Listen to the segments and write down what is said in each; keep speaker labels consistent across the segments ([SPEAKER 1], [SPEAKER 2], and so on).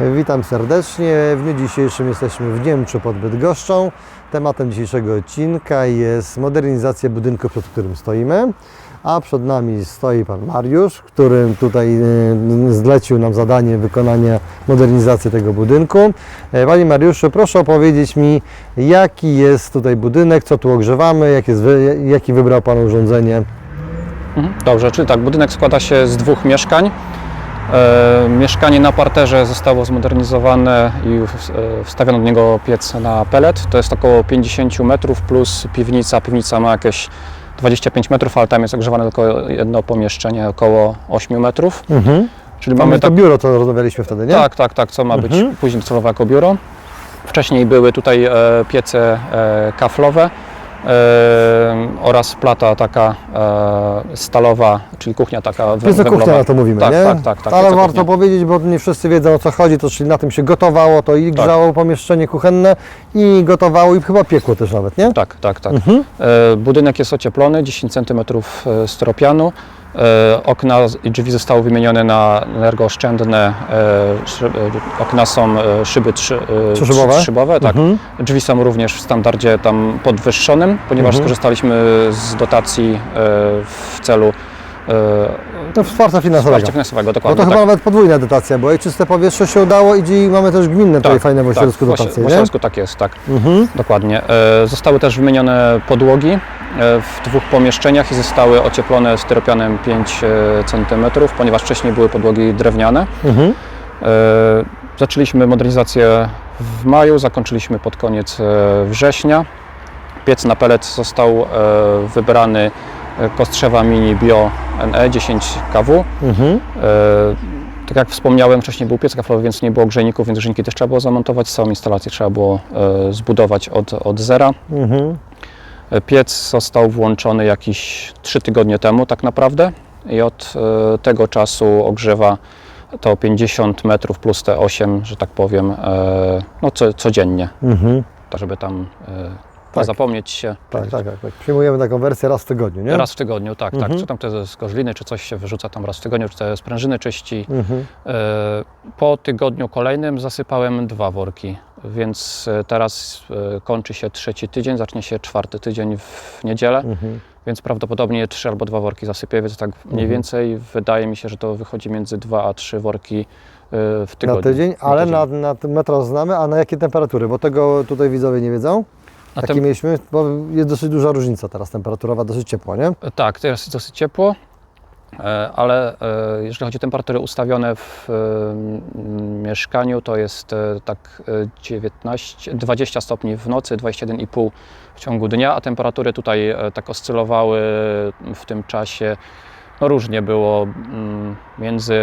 [SPEAKER 1] Witam serdecznie. W dniu dzisiejszym jesteśmy w Niemczu pod Bydgoszczą. Tematem dzisiejszego odcinka jest modernizacja budynku, przed którym stoimy. A przed nami stoi Pan Mariusz, który tutaj e, zlecił nam zadanie wykonania modernizacji tego budynku. E, Panie Mariuszu, proszę opowiedzieć mi, jaki jest tutaj budynek, co tu ogrzewamy, jak jest, jaki wybrał Pan urządzenie.
[SPEAKER 2] Mhm. Dobrze, czyli tak, budynek składa się z dwóch mieszkań. E, mieszkanie na parterze zostało zmodernizowane i e, wstawiono do niego piec na pelet. To jest około 50 metrów plus piwnica. Piwnica ma jakieś 25 metrów, ale tam jest ogrzewane tylko jedno pomieszczenie około 8 metrów.
[SPEAKER 1] Mhm.
[SPEAKER 2] Czyli
[SPEAKER 1] Mamy to
[SPEAKER 2] tak,
[SPEAKER 1] biuro, co rozmawialiśmy wtedy, nie?
[SPEAKER 2] tak, tak, tak, co ma być
[SPEAKER 1] Mhm.
[SPEAKER 2] później docelowo jako biuro. Wcześniej były tutaj e, piece kaflowe oraz plata taka e, stalowa, czyli kuchnia taka we-
[SPEAKER 1] Piece kuchnia
[SPEAKER 2] węglowa.
[SPEAKER 1] na to mówimy,
[SPEAKER 2] tak,
[SPEAKER 1] nie?
[SPEAKER 2] Tak, tak, tak.
[SPEAKER 1] Ale warto
[SPEAKER 2] kuchnia.
[SPEAKER 1] powiedzieć, bo nie wszyscy wiedzą o co chodzi, to czyli na tym się gotowało, to i
[SPEAKER 2] Tak.
[SPEAKER 1] grzało pomieszczenie kuchenne i gotowało i chyba piekło też nawet, nie?
[SPEAKER 2] Tak, tak, tak.
[SPEAKER 1] Mhm.
[SPEAKER 2] E, budynek jest ocieplony, 10 cm styropianu. E, okna i drzwi zostały wymienione na energooszczędne. E, e, okna są szyby trzy,
[SPEAKER 1] Trzyszybowe?
[SPEAKER 2] trzy- szybowe tak.
[SPEAKER 1] Mhm.
[SPEAKER 2] Drzwi są również w standardzie tam podwyższonym, ponieważ
[SPEAKER 1] Mhm.
[SPEAKER 2] skorzystaliśmy z dotacji w celu
[SPEAKER 1] To wsparcia finansowego.
[SPEAKER 2] wsparcia finansowego.
[SPEAKER 1] No
[SPEAKER 2] Dokładnie,
[SPEAKER 1] to
[SPEAKER 2] tak.
[SPEAKER 1] chyba nawet podwójna dotacja, bo i czyste powietrze się udało i mamy też gminne tutaj fajne w Ośrodku
[SPEAKER 2] tak, w
[SPEAKER 1] dotacje,
[SPEAKER 2] w? Ośrodku tak jest, tak.
[SPEAKER 1] Mhm.
[SPEAKER 2] Dokładnie. E, Zostały też wymienione podłogi w dwóch pomieszczeniach i zostały ocieplone styropianem 5 cm, ponieważ wcześniej były podłogi drewniane.
[SPEAKER 1] Mhm.
[SPEAKER 2] E, Zaczęliśmy modernizację w maju, zakończyliśmy pod koniec e, września. Piec na pelet został e, wybrany e, Kostrzewa Mini Bio NE 10 kW.
[SPEAKER 1] Mhm.
[SPEAKER 2] E, Tak jak wspomniałem, wcześniej był piec kaflowy, więc nie było grzejników, więc grzejniki też trzeba było zamontować. Całą instalację trzeba było e, zbudować od, od zera.
[SPEAKER 1] Mhm.
[SPEAKER 2] E, Piec został włączony jakieś 3 tygodnie temu tak naprawdę i od e, tego czasu ogrzewa to 50 metrów plus te 8, że tak powiem, e, no co, codziennie,
[SPEAKER 1] Mhm.
[SPEAKER 2] tak żeby tam
[SPEAKER 1] Tak.
[SPEAKER 2] nie zapomnieć się.
[SPEAKER 1] Tak, tak, tak, tak. Przyjmujemy taką wersję raz w tygodniu, nie?
[SPEAKER 2] Raz w tygodniu, tak,
[SPEAKER 1] Mhm.
[SPEAKER 2] tak. Czy tam te skorzeliny, czy coś się wyrzuca tam raz w tygodniu, czy te sprężyny czyści.
[SPEAKER 1] Mhm.
[SPEAKER 2] E, Po tygodniu kolejnym zasypałem dwa worki, więc e, teraz e, kończy się trzeci tydzień, zacznie się czwarty tydzień w niedzielę,
[SPEAKER 1] Mhm.
[SPEAKER 2] więc prawdopodobnie trzy albo dwa worki zasypię, więc tak mniej
[SPEAKER 1] Mhm.
[SPEAKER 2] więcej wydaje mi się, że to wychodzi między dwa a trzy worki w
[SPEAKER 1] Na
[SPEAKER 2] tygodniu.
[SPEAKER 1] tydzień, ale
[SPEAKER 2] tydzień.
[SPEAKER 1] na, na metro znamy, a na jakie temperatury? Bo tego tutaj widzowie nie wiedzą. Takie
[SPEAKER 2] tem-
[SPEAKER 1] mieliśmy, bo jest dosyć duża różnica teraz temperaturowa, dosyć ciepło, nie?
[SPEAKER 2] Tak, teraz jest dosyć ciepło, e, ale e, jeżeli chodzi o temperatury ustawione w e, mieszkaniu, to jest e, tak e, 19, 20 stopni w nocy, 21,5 w ciągu dnia, a temperatury tutaj tak oscylowały w tym czasie. Różnie było mm, między,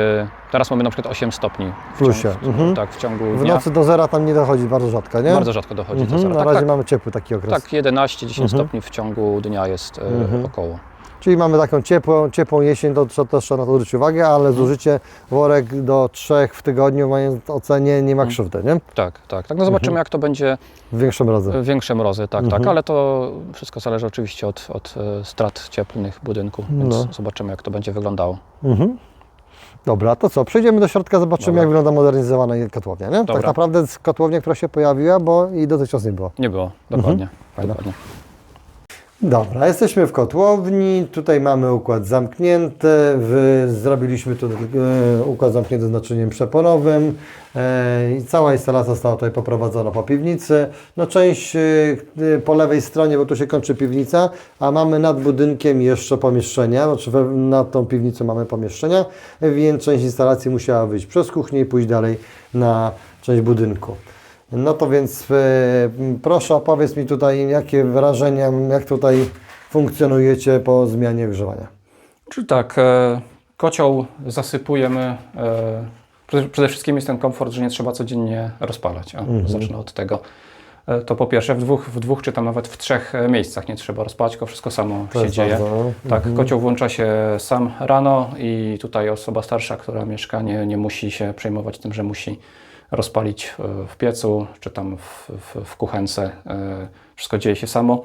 [SPEAKER 2] teraz mamy na przykład 8 stopni w
[SPEAKER 1] Plusie,
[SPEAKER 2] ciągu,
[SPEAKER 1] mhm.
[SPEAKER 2] tak, w ciągu
[SPEAKER 1] W
[SPEAKER 2] dnia.
[SPEAKER 1] nocy do zera tam nie dochodzi bardzo rzadko, nie?
[SPEAKER 2] Bardzo rzadko dochodzi do
[SPEAKER 1] Mhm,
[SPEAKER 2] zera.
[SPEAKER 1] na
[SPEAKER 2] Tak,
[SPEAKER 1] razie
[SPEAKER 2] tak,
[SPEAKER 1] mamy ciepły taki okres.
[SPEAKER 2] tak 11-10
[SPEAKER 1] Mhm.
[SPEAKER 2] stopni w ciągu dnia jest e,
[SPEAKER 1] Mhm.
[SPEAKER 2] około.
[SPEAKER 1] Czyli mamy taką ciepłą, ciepłą jesień, to trzeba też trzeba na to zwrócić uwagę, ale
[SPEAKER 2] Mhm.
[SPEAKER 1] zużycie worek do trzech w tygodniu, mając ocenie, nie ma
[SPEAKER 2] Mhm.
[SPEAKER 1] krzywdy, nie?
[SPEAKER 2] Tak, tak, tak. No zobaczymy jak to będzie
[SPEAKER 1] W większym razie.
[SPEAKER 2] Większe mrozy, tak,
[SPEAKER 1] Mhm.
[SPEAKER 2] tak, ale to wszystko zależy oczywiście od, od e, strat cieplnych budynku, więc
[SPEAKER 1] No.
[SPEAKER 2] zobaczymy jak to będzie wyglądało.
[SPEAKER 1] Mhm. Dobra, to co? Przejdziemy do środka, zobaczymy
[SPEAKER 2] Dobra.
[SPEAKER 1] jak wygląda modernizowana kotłownia, nie? Tak
[SPEAKER 2] Dobra.
[SPEAKER 1] naprawdę z kotłownia, która się pojawiła, bo i dotychczas nie było.
[SPEAKER 2] Nie było, dokładnie. Dokładnie.
[SPEAKER 1] Dobra, jesteśmy w kotłowni, tutaj mamy układ zamknięty, zrobiliśmy tu e, układ zamknięty z naczyniem przeponowym e, i cała instalacja została tutaj poprowadzona po piwnicy. No część e, po lewej stronie, bo tu się kończy piwnica, a mamy nad budynkiem jeszcze pomieszczenia, znaczy nad tą piwnicą mamy pomieszczenia, więc część instalacji musiała wyjść przez kuchnię i pójść dalej na część budynku. No to więc e, proszę opowiedz mi tutaj, jakie wrażenia, jak tutaj funkcjonujecie po zmianie ogrzewania.
[SPEAKER 2] Czyli tak, e, kocioł zasypujemy, e, przede, wszystkim jest ten komfort, że nie trzeba codziennie rozpalać. O,
[SPEAKER 1] Mhm.
[SPEAKER 2] Zacznę od tego. To po pierwsze, w dwóch, w dwóch czy tam nawet w trzech miejscach nie trzeba rozpalać, tylko wszystko samo
[SPEAKER 1] To
[SPEAKER 2] się dzieje.
[SPEAKER 1] bardzo, no.
[SPEAKER 2] Tak,
[SPEAKER 1] Mhm.
[SPEAKER 2] kocioł włącza się sam rano i tutaj osoba starsza, która mieszka, nie, nie musi się przejmować tym, że musi rozpalić e, w piecu czy tam w, w, w kuchence. E, Wszystko dzieje się samo.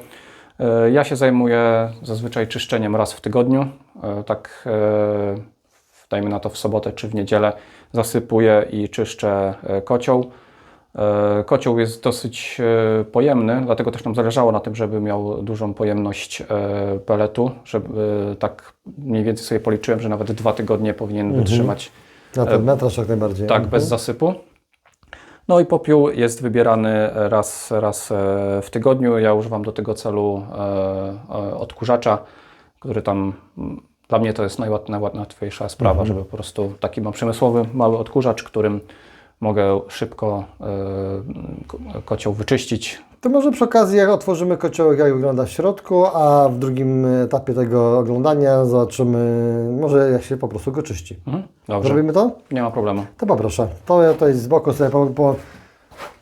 [SPEAKER 2] E, Ja się zajmuję zazwyczaj czyszczeniem raz w tygodniu. Tak dajmy na to w sobotę czy w niedzielę, zasypuję i czyszczę kocioł. Kocioł jest dosyć pojemny, dlatego też nam zależało na tym, żeby miał dużą pojemność peletu, żeby tak mniej więcej sobie policzyłem, że nawet dwa tygodnie powinien wytrzymać
[SPEAKER 1] Na ten metraż jak najbardziej.
[SPEAKER 2] tak, bez zasypu. No i popiół jest wybierany raz, raz e, w tygodniu. Ja używam do tego celu e, e, odkurzacza, który tam mm, dla mnie to jest najłat, najłatwiejsza sprawa, żeby po prostu taki mam przemysłowy mały odkurzacz, którym mogę szybko e, ko- kocioł wyczyścić.
[SPEAKER 1] To może przy okazji, jak otworzymy kociołek, jak wygląda w środku, a w drugim etapie tego oglądania zobaczymy, może jak się po prostu go czyści.
[SPEAKER 2] Mhm. Dobrze,
[SPEAKER 1] Zrobimy to?
[SPEAKER 2] nie ma problemu.
[SPEAKER 1] To poproszę. To ja tutaj z boku sobie po, po,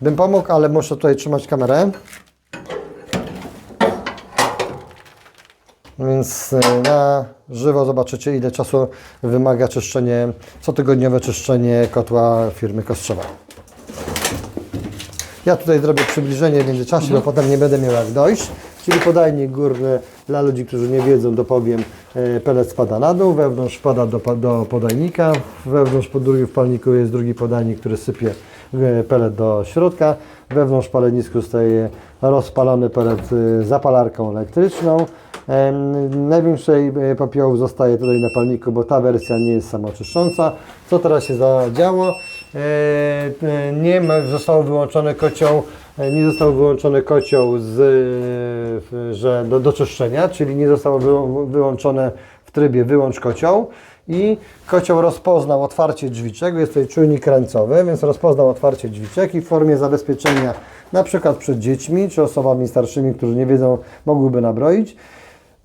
[SPEAKER 1] bym pomógł, ale muszę tutaj trzymać kamerę. Więc e, na żywo zobaczycie, ile czasu wymaga czyszczenie, cotygodniowe czyszczenie kotła firmy Kostrzewa. Ja tutaj zrobię przybliżenie w międzyczasie, bo potem nie będę miał jak dojść. Czyli podajnik górny, dla ludzi, którzy nie wiedzą, dopowiem, e, pelet spada na dół, wewnątrz wpada do, do podajnika, wewnątrz po drugim wpalniku jest drugi podajnik, który sypie e, pelet do środka, wewnątrz palenisku staje rozpalony pelet e, zapalarką elektryczną. Największej popiołu zostaje tutaj na palniku, bo ta wersja nie jest samoczyszcząca. Co teraz się zadziało? E, Nie został wyłączony kocioł, e, nie został wyłączony kocioł z, e, że do, do czyszczenia, czyli nie zostało wy, wyłączone w trybie wyłącz kocioł i kocioł rozpoznał otwarcie drzwiczek, jest tutaj czujnik krańcowy, więc rozpoznał otwarcie drzwiczek i w formie zabezpieczenia na przykład przed dziećmi czy osobami starszymi, którzy nie wiedzą, mogłyby nabroić.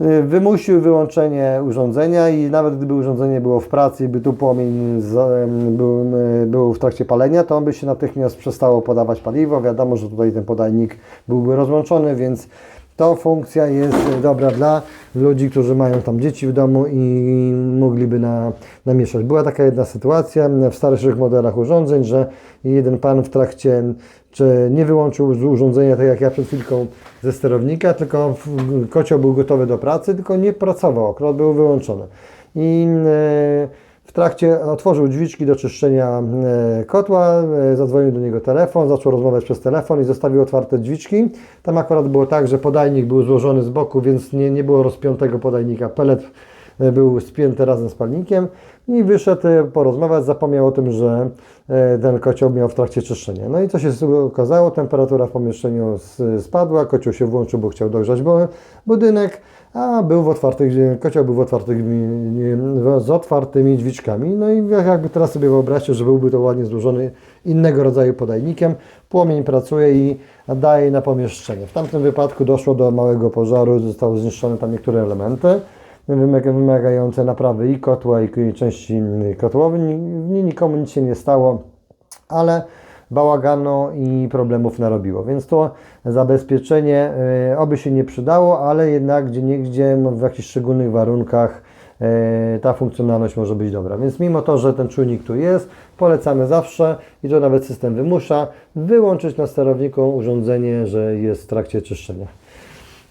[SPEAKER 1] Y, Wymusił wyłączenie urządzenia i nawet gdyby urządzenie było w pracy by tu płomień z, był, był w trakcie palenia, to on by się natychmiast przestało podawać paliwo. Wiadomo, że tutaj ten podajnik byłby rozłączony, więc to funkcja jest dobra dla ludzi, którzy mają tam dzieci w domu i mogliby na, namieszać. Była taka jedna sytuacja w starszych modelach urządzeń, że jeden pan w trakcie czy nie wyłączył z urządzenia, tak jak ja przed chwilką ze sterownika, tylko kocioł był gotowy do pracy, tylko nie pracował, akurat był wyłączony. I e, w trakcie otworzył drzwiczki do czyszczenia e, kotła, e, zadzwonił do niego telefon, zaczął rozmawiać przez telefon i zostawił otwarte drzwiczki. Tam akurat było tak, że podajnik był złożony z boku, więc nie, nie było rozpiętego podajnika. Pelet e, był spięty razem z palnikiem i wyszedł e, porozmawiać, zapomniał o tym, że e, ten kocioł miał w trakcie czyszczenia. No i co się okazało? Temperatura w pomieszczeniu spadła, kocioł się włączył, bo chciał dogrzać bu- budynek, a był w otwartych, kocioł był w otwartych, z otwartymi drzwiczkami. No i jak- jakby teraz sobie wyobraźcie, że byłby to ładnie złożony innego rodzaju podajnikiem, płomień pracuje i daje na pomieszczenie. W tamtym wypadku doszło do małego pożaru, zostały zniszczone tam niektóre elementy wymagające naprawy i kotła, i części kotłowej. Ni- Nikomu nic się nie stało, ale bałaganu i problemów narobiło. Więc to zabezpieczenie e, oby się nie przydało, ale jednak gdzie niegdzie no, w jakichś szczególnych warunkach e, ta funkcjonalność może być dobra. Więc mimo to, że ten czujnik tu jest, polecamy zawsze i to nawet system wymusza, wyłączyć na sterowniku urządzenie, że jest w trakcie czyszczenia.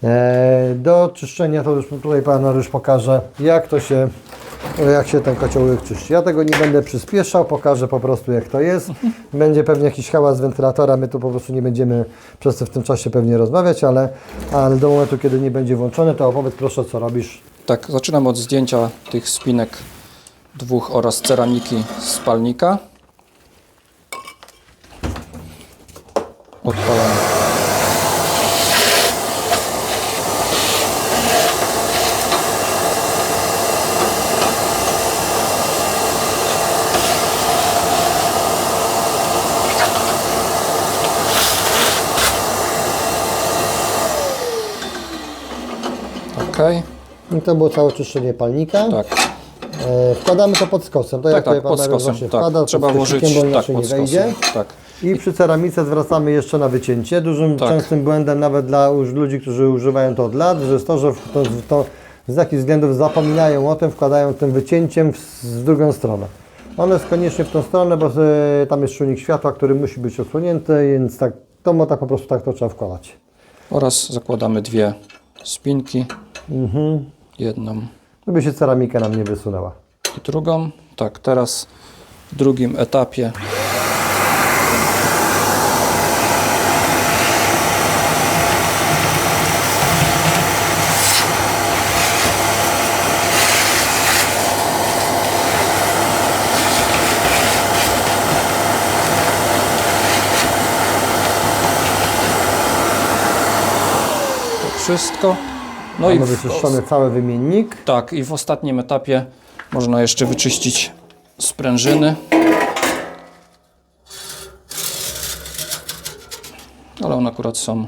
[SPEAKER 1] E, Do czyszczenia to już tutaj Pan Mariusz pokaże, jak to się, jak się ten kociołek czyści. Ja tego nie będę przyspieszał, pokażę po prostu jak to jest. Będzie pewnie jakiś hałas wentylatora, my tu po prostu nie będziemy przez to w tym czasie pewnie rozmawiać, ale, ale do momentu, kiedy nie będzie włączony, to opowiedz proszę, co robisz.
[SPEAKER 2] Tak, zaczynam od zdjęcia tych spinek dwóch oraz ceramiki z palnika.
[SPEAKER 1] I to było całe czyszczenie palnika.
[SPEAKER 2] tak.
[SPEAKER 1] E, wkładamy to pod skosem. To
[SPEAKER 2] Tak,
[SPEAKER 1] jak
[SPEAKER 2] tak,
[SPEAKER 1] tutaj Pan
[SPEAKER 2] pod skosem.
[SPEAKER 1] właśnie
[SPEAKER 2] Tak,
[SPEAKER 1] wkłada,
[SPEAKER 2] trzeba
[SPEAKER 1] pod
[SPEAKER 2] włożyć
[SPEAKER 1] bo
[SPEAKER 2] tak,
[SPEAKER 1] inaczej
[SPEAKER 2] pod
[SPEAKER 1] nie wejdzie.
[SPEAKER 2] Tak.
[SPEAKER 1] I przy ceramice zwracamy jeszcze na wycięcie. Dużym,
[SPEAKER 2] Tak.
[SPEAKER 1] częstym błędem nawet dla ludzi, którzy używają to od lat, że jest to, że to, to z jakichś względów zapominają o tym, wkładają tym wycięciem w, w drugą stronę. One jest koniecznie w tą stronę, bo e, tam jest czujnik światła, który musi być odsłonięty, więc tak, to tak po prostu tak to trzeba wkładać.
[SPEAKER 2] Oraz zakładamy dwie spinki.
[SPEAKER 1] Mhm.
[SPEAKER 2] Jedną.
[SPEAKER 1] Żeby się ceramika nam nie wysunęła.
[SPEAKER 2] i drugą. Tak, teraz w drugim etapie wszystko. No i
[SPEAKER 1] Mamy
[SPEAKER 2] w,
[SPEAKER 1] wyczyszczony cały wymiennik.
[SPEAKER 2] tak, i w ostatnim etapie można jeszcze wyczyścić sprężyny. Ale one akurat są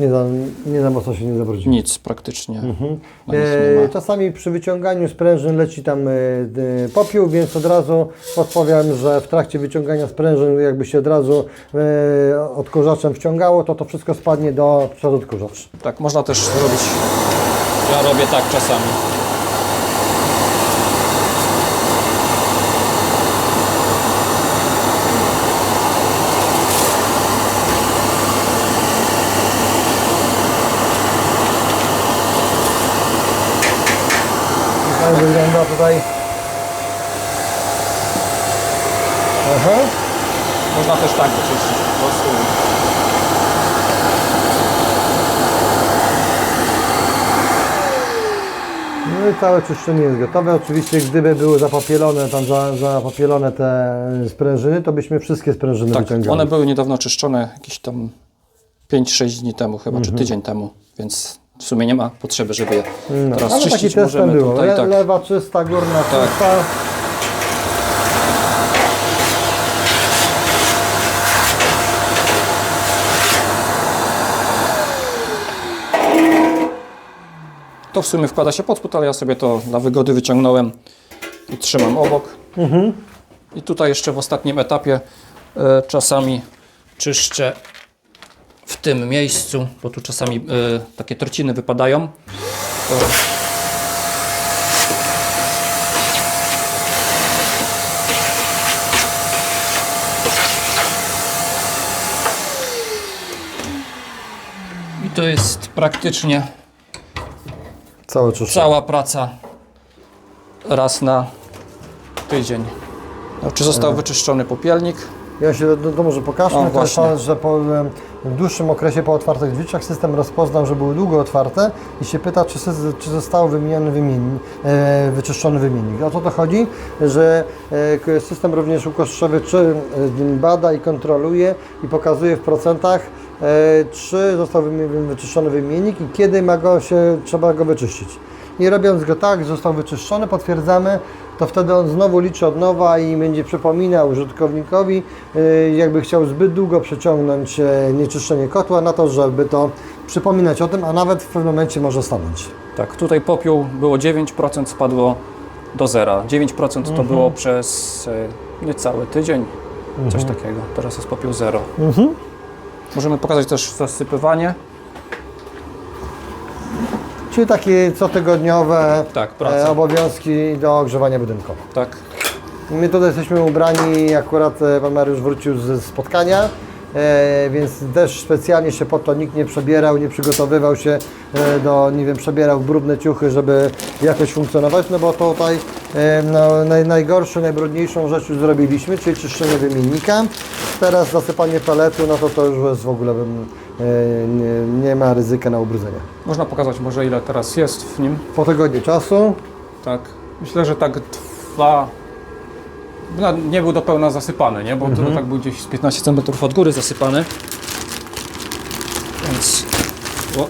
[SPEAKER 1] Nie za, nie za mocno się nie zabrudził.
[SPEAKER 2] nic praktycznie. Na nic
[SPEAKER 1] E, czasami przy wyciąganiu sprężyn leci tam e, popiół, więc od razu podpowiem, że w trakcie wyciągania sprężyn jakby się od razu e, odkurzaczem wciągało, to to wszystko spadnie do przed odkurzacz.
[SPEAKER 2] Tak, można też zrobić. Ja robię tak czasami.
[SPEAKER 1] Tak wygląda tutaj. Aha.
[SPEAKER 2] Można też tak wyczyścić po prostu.
[SPEAKER 1] I całe czyszczenie jest gotowe. Oczywiście gdyby były zapopielone, tam za, zapopielone te sprężyny, to byśmy wszystkie sprężyny
[SPEAKER 2] Tak,
[SPEAKER 1] wyciągali.
[SPEAKER 2] one były niedawno czyszczone, jakieś tam 5-6 dni temu chyba,
[SPEAKER 1] Mhm.
[SPEAKER 2] czy tydzień temu, więc w sumie nie ma potrzeby, żeby je
[SPEAKER 1] No,
[SPEAKER 2] teraz
[SPEAKER 1] ale taki
[SPEAKER 2] czyścić.
[SPEAKER 1] test tam
[SPEAKER 2] Możemy
[SPEAKER 1] było.
[SPEAKER 2] tutaj
[SPEAKER 1] Le,
[SPEAKER 2] tak.
[SPEAKER 1] Lewa czysta, górna
[SPEAKER 2] Tak.
[SPEAKER 1] czysta.
[SPEAKER 2] To w sumie wkłada się pod spód, ale ja sobie to dla wygody wyciągnąłem i trzymam obok.
[SPEAKER 1] Mhm.
[SPEAKER 2] I tutaj jeszcze w ostatnim etapie e, czasami czyszczę w tym miejscu, bo tu czasami e, takie trociny wypadają. To I to jest praktycznie
[SPEAKER 1] Całe
[SPEAKER 2] cała praca raz na tydzień. Czy został wyczyszczony popielnik?
[SPEAKER 1] Ja się to, to może pokażmy,
[SPEAKER 2] O,
[SPEAKER 1] to jest że po dłuższym okresie po otwartych drzwiczkach system rozpoznał, że były długo otwarte i się pyta, czy, czy został wymieniony wymiennik, e, wyczyszczony wymiennik. O co to chodzi? Że e, system również ukosztowy czy e, bada i kontroluje i pokazuje w procentach, e, czy został wyczyszczony wymiennik i kiedy ma go się, trzeba go wyczyścić. I robiąc go tak, że został wyczyszczony, potwierdzamy, to wtedy on znowu liczy od nowa i będzie przypominał użytkownikowi, y, jakby chciał zbyt długo przeciągnąć e, nieczyszczenie kotła na to, żeby to przypominać o tym, a nawet w pewnym momencie może stanąć.
[SPEAKER 2] Tak, tutaj popiół było 9%, spadło do zera. 9%
[SPEAKER 1] Mhm.
[SPEAKER 2] to było przez e, niecały tydzień, coś takiego. Teraz jest popiół zero.
[SPEAKER 1] Mhm.
[SPEAKER 2] Możemy pokazać też zasypywanie.
[SPEAKER 1] Czyli takie cotygodniowe
[SPEAKER 2] Tak,
[SPEAKER 1] e,
[SPEAKER 2] praca.
[SPEAKER 1] obowiązki do ogrzewania budynku.
[SPEAKER 2] Tak,
[SPEAKER 1] My tutaj jesteśmy ubrani, akurat e, Pan Mariusz wrócił ze spotkania, e, więc też specjalnie się po to nikt nie przebierał, nie przygotowywał się e, do, nie wiem, przebierał w brudne ciuchy, żeby jakoś funkcjonować, no bo tutaj e, no, naj, najgorszą, najbrudniejszą rzecz już zrobiliśmy, czyli czyszczenie wymiennika. Teraz zasypanie paletu, no to to już jest w ogóle bym, e, nie, nie ma ryzyka na ubrudzenie.
[SPEAKER 2] można pokazać może ile teraz jest w nim.
[SPEAKER 1] Po tygodniu czasu
[SPEAKER 2] Tak, myślę, że tak dwa... No, nie był do pełna zasypany, nie? Bo
[SPEAKER 1] Mhm.
[SPEAKER 2] to tak był gdzieś z 15 cm od góry zasypany. Więc... O,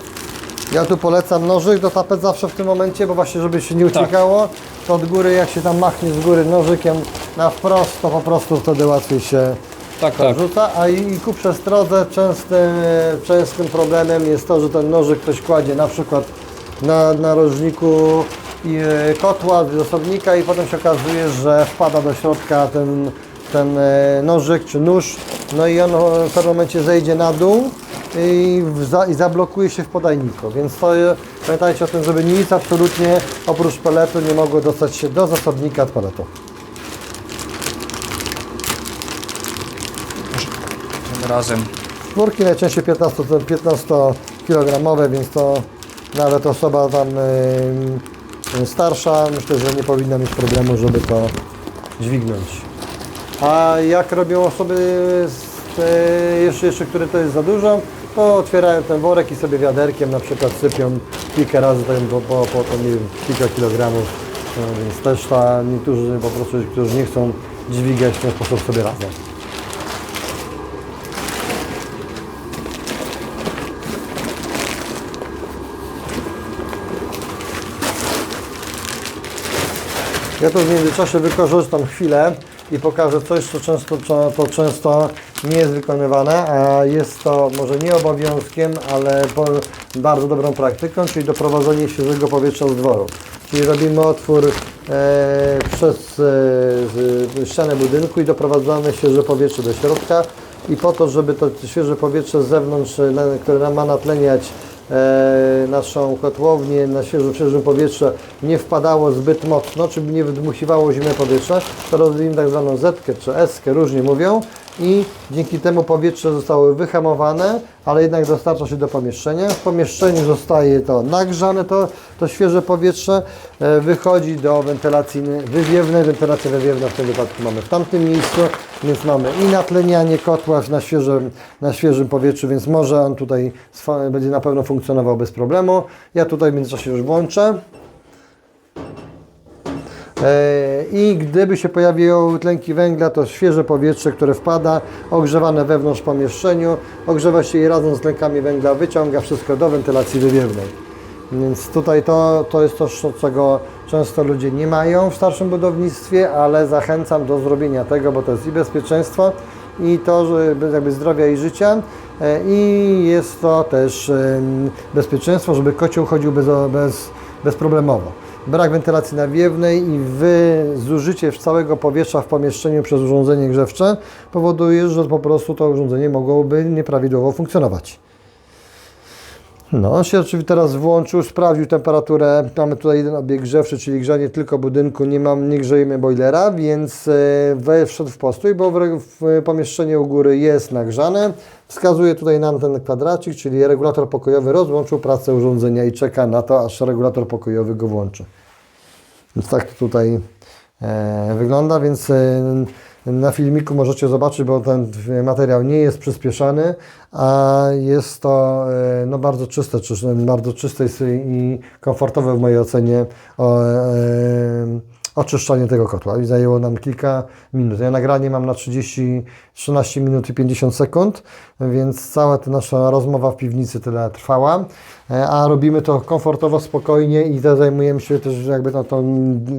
[SPEAKER 1] Ja tu polecam nożyk do tapet zawsze w tym momencie, bo właśnie żeby się nie uciekało, to od góry jak się tam machnie z góry nożykiem na wprost, to po prostu wtedy łatwiej się
[SPEAKER 2] tak, tak.
[SPEAKER 1] rzuca. A i, i ku przestrodze częstym, częstym problemem jest to, że ten nożyk ktoś kładzie na przykład na narożniku e, kotła, z osobnika i potem się okazuje, że wpada do środka ten, ten e, nożyk czy nóż, no i on w pewnym momencie zejdzie na dół i, za, i zablokuje się w podajniku. Więc to e, pamiętajcie o tym, żeby nic absolutnie oprócz peletu nie mogło dostać się do zasobnika od peletu.
[SPEAKER 2] Razem
[SPEAKER 1] Czwórki najczęściej 15, 15 kg, więc to nawet osoba tam starsza, myślę, że nie powinna mieć problemu, żeby to dźwignąć. A jak robią osoby, z, jeszcze, jeszcze, które to jest za dużo, to otwierają ten worek i sobie wiaderkiem na przykład sypią kilka razy tak po, po, tam, nie wiem, kilka kilogramów. No, więc też ta, niektórzy po prostu, którzy nie chcą dźwigać, w ten sposób sobie radzą. Ja to w międzyczasie wykorzystam chwilę i pokażę coś, co często, to często nie jest wykonywane, a jest to może nie obowiązkiem, ale bardzo dobrą praktyką, czyli doprowadzenie świeżego powietrza z dworu. Czyli robimy otwór e, przez e, ścianę budynku i doprowadzamy świeże powietrze do środka i po to, żeby to świeże powietrze z zewnątrz, które nam ma natleniać naszą kotłownię na świeżym, świeżym powietrze nie wpadało zbyt mocno, czy nie wydmuchiwało zimne powietrze, to robimy tak zwaną zetkę czy eskę, różnie mówią i dzięki temu powietrze zostało wyhamowane, ale jednak dostarcza się do pomieszczenia. W pomieszczeniu zostaje to nagrzane, to, to świeże powietrze e, wychodzi do wentylacji wywiewnej. Wentylacja wywiewna w tym wypadku mamy w tamtym miejscu, więc mamy i natlenianie kotła na świeżym, na świeżym powietrzu, więc może on tutaj będzie na pewno funkcjonował bez problemu. Ja tutaj w międzyczasie już włączę. E, I gdyby się pojawiły tlenki węgla, to świeże powietrze, które wpada, ogrzewane wewnątrz pomieszczeniu, ogrzewa się i razem z tlenkami węgla wyciąga wszystko do wentylacji wywiewnej. Więc tutaj to, to jest coś, czego często ludzie nie mają w starszym budownictwie, ale zachęcam do zrobienia tego, bo to jest i bezpieczeństwo, i to, że jakby zdrowia i życia, e, i jest to też bezpieczeństwo, żeby kocioł chodził bez, bez, bezproblemowo. Brak wentylacji nawiewnej i zużycie całego powietrza w pomieszczeniu przez urządzenie grzewcze powoduje, że po prostu to urządzenie mogłoby nieprawidłowo funkcjonować. No, on się oczywiście teraz włączył, sprawdził temperaturę. Mamy tutaj jeden obiekt grzewczy, czyli grzanie tylko budynku, nie, mam, nie grzejemy boilera, więc we- wszedł w postój, bo w, w pomieszczeniu u góry jest nagrzane. Wskazuje tutaj nam ten kwadracik, czyli regulator pokojowy rozłączył pracę urządzenia i czeka na to, aż regulator pokojowy go włączy. Więc tak to tutaj e, wygląda, więc e, na filmiku możecie zobaczyć, bo ten materiał nie jest przyspieszany, a jest to e, no, bardzo czyste, czy, bardzo czyste i komfortowe w mojej ocenie o, e, oczyszczanie tego kotła. I zajęło nam kilka minut. Ja nagranie mam na 30, 13 minut i 50 sekund, więc cała ta nasza rozmowa w piwnicy tyle trwała, E, a robimy to komfortowo, spokojnie i zajmujemy się też jakby no, to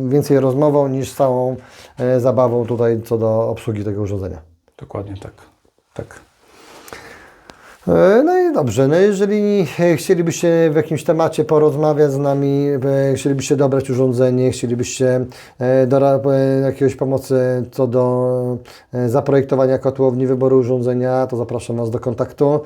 [SPEAKER 1] więcej rozmową niż całą e, zabawą tutaj co do obsługi tego urządzenia.
[SPEAKER 2] Dokładnie tak. Tak.
[SPEAKER 1] E, No i dobrze, no jeżeli e, chcielibyście w jakimś temacie porozmawiać z nami, e, chcielibyście dobrać urządzenie, chcielibyście jakiegoś pomocy co do zaprojektowania kotłowni, wyboru urządzenia, to zapraszam Was do kontaktu.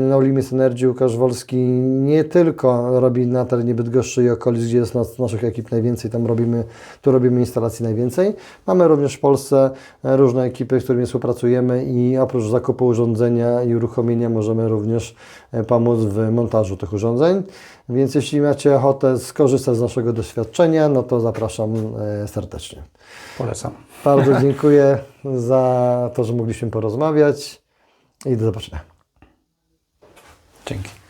[SPEAKER 1] No Limits Energy Łukasz Wolski nie tylko robi na terenie Bydgoszczy i okolic, gdzie jest nas, naszych ekip najwięcej, tam robimy, tu robimy instalacji najwięcej. Mamy również w Polsce różne ekipy, z którymi współpracujemy i oprócz zakupu urządzenia i uruchomienia możemy również e, pomóc w montażu tych urządzeń. Więc jeśli macie ochotę skorzystać z naszego doświadczenia, no to zapraszam e, serdecznie.
[SPEAKER 2] Polecam.
[SPEAKER 1] Bardzo dziękuję za to, że mogliśmy porozmawiać i do zobaczenia.
[SPEAKER 2] Dzięki.